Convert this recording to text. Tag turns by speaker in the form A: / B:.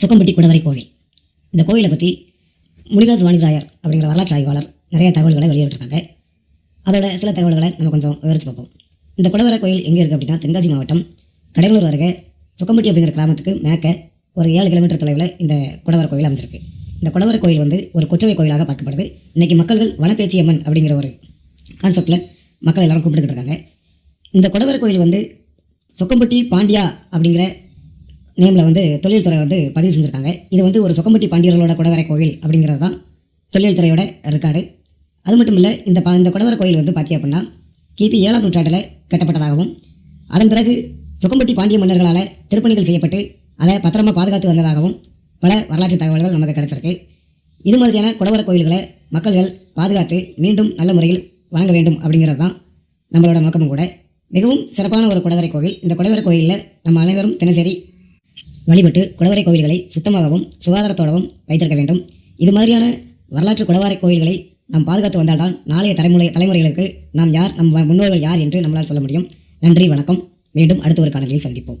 A: சுக்கம்பட்டி குடவரை கோவில். இந்த கோவிலை பற்றி முனிராஜ் வாணிராயர் அப்படிங்கிற வரலாற்று ஆய்வாளர் நிறைய தகவல்களை வெளியிட்டிருக்காங்க. அதோட சில தகவல்களை நம்ம கொஞ்சம் விவரித்து பார்ப்போம். இந்த குடவரை கோயில் எங்கே இருக்குது அப்படின்னா தென்காசி மாவட்டம் கடலூர் அருகே சுக்கம்பட்டி அப்படிங்கிற கிராமத்துக்கு மேற்க ஒரு ஏழு கிலோமீட்டர் தொலைவில் இந்த குடவரை கோயில் அமைந்திருக்கு இந்த குடவரை கோயில் வந்து ஒரு குற்றவை கோயிலாக பார்க்கப்படுது. இன்றைக்கி மக்கள்கள் வனப்பேச்சியம்மன் அப்படிங்கிற ஒரு கான்செப்டில் மக்கள் எல்லாரும் கூப்பிட்டுக்கிட்டு இருக்காங்க. இந்த குடவரை கோயில் வந்து சொக்கம்பட்டி பாண்டியா அப்படிங்கிற நேமில் வந்து தொழில்துறை வந்து பதிவு செஞ்சுருக்காங்க. இது வந்து ஒரு சொக்கம்பட்டி பாண்டியர்களோட குடவரை கோவில் அப்படிங்கிறது தான் தொழில்துறையோட ரெக்கார்டு. அது மட்டும் இல்லை இந்த பா இந்த குடவரை கோயில் வந்து பார்த்தி அப்படின்னா கிபி ஏழாம் நூற்றாண்டில் கட்டப்பட்டதாகவும் அதன் பிறகு சொக்கம்பட்டி பாண்டிய மன்னர்களால் திருப்பணிகள் செய்யப்பட்டு அதை பத்திரமாக பாதுகாத்து வந்ததாகவும் பல வரலாற்று தகவல்கள் நமக்கு கிடைச்சிருக்கு. இது மாதிரியான குடவரை கோயில்களை மக்கள்கள் பாதுகாத்து மீண்டும் நல்ல முறையில் வழங்க வேண்டும் அப்படிங்கிறது தான் நம்மளோட நோக்கமும் கூட. மிகவும் சிறப்பான ஒரு குடவரை கோவில். இந்த குடவரை கோயிலில் நம்ம அனைவரும் தினசரி வழிபட்டு குடவரை கோவில்களை சுத்தமாகவும் சுகாதாரத்தோடவும் வைத்திருக்க வேண்டும். இது மாதிரியான வரலாற்று குடவரை கோவில்களை நாம் பாதுகாத்து வந்தால்தான் நாளைய தலைமுறை தலைமுறைகளுக்கு நாம் யார் நம் முன்னோர்கள் யார் என்று நம்மளால் சொல்ல முடியும். நன்றி வணக்கம். மீண்டும் அடுத்த ஒரு காணொலியில் சந்திப்போம்.